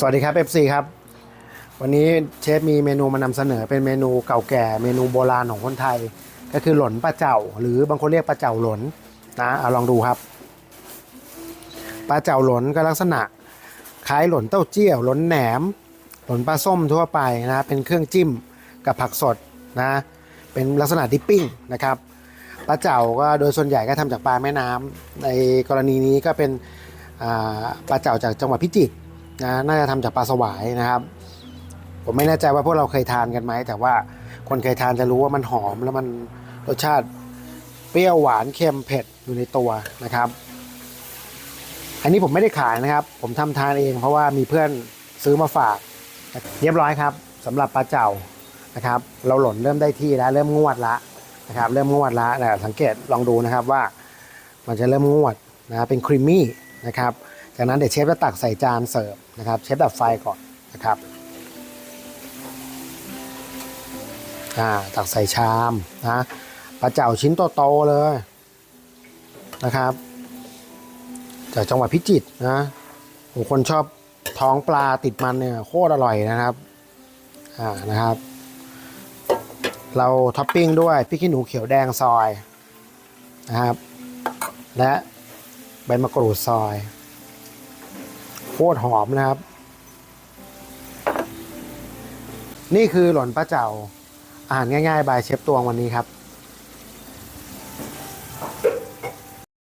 สวัสดีครับ FC ครับ วันนี้เชฟมีเมนูมานำเสนอเป็นเมนูเก่าแก่ เมนูโบราณของคนไทย ก็คือหล่นปลาเจ่า หรือบางคนเรียกปลาเจ่าหล่นนะเอาลองดูครับปลาเจ่าหล่นก็ลักษณะคล้ายหล่นเต้าเจี้ยวหล่นแหนม หล่นปลาส้มทั่วไปนะเป็นเครื่องจิ้มกับผักสดนะเป็นลักษณะดิปปิ้งนะครับปลาเจ่าก็โดยส่วนใหญ่ก็ทำจากปลาแม่น้ำในกรณีนี้ก็เป็นปลาเจ่าจากจังหวัดพิจิตร นะน่าจะทำจากปลาสวายนะครับ ผมไม่แน่ใจว่าพวกเราเคยทานกันไหม แต่ว่าคนเคยทานจะรู้ว่ามันหอมแล้วมันรสชาติเปรี้ยวหวานเค็มเผ็ดอยู่ในตัวนะครับ อันนี้ผมไม่ได้ขายนะครับ ผมทำทานเองเพราะว่ามีเพื่อนซื้อมาฝากเรียบร้อยครับสำหรับปลาเจ่านะครับ เราหล่นเริ่มได้ที่แล้วเริ่มงวดละนะครับ เริ่มงวดละแต่สังเกตลองดูนะครับว่ามันจะเริ่มงวดนะเป็นครีมมี่นะครับ จากนั้นเดี๋ยวเชฟจะตักใส่จานเสิร์ฟนะครับเชฟดับไฟก่อนนะครับตักใส่ชามนะปลาเจ่าชิ้นโตๆเลยนะครับ จากจังหวัดพิจิตรนะโอ้คนชอบท้องปลาติดมันเนี่ยโคตรอร่อยนะครับอ่านะครับ เราท็อปปิ้งด้วยพริกขี้หนูเขียวแดงซอยนะครับ และใบมะกรูดซอย โคตรหอมนะครับ นี่คือหล่นป้าเจ่าอาหารง่ายๆ บายเชฟตวงวันนี้ครับ